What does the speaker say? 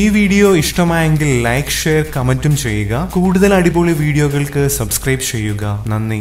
ഈ വീഡിയോ ഇഷ്ടമായെങ്കിൽ like share കമന്റും ചെയ്യുക. കൂടുതൽ അടിപൊളി വീഡിയോകൾക്ക് സബ്സ്ക്രൈബ് ചെയ്യുക. നന്ദി.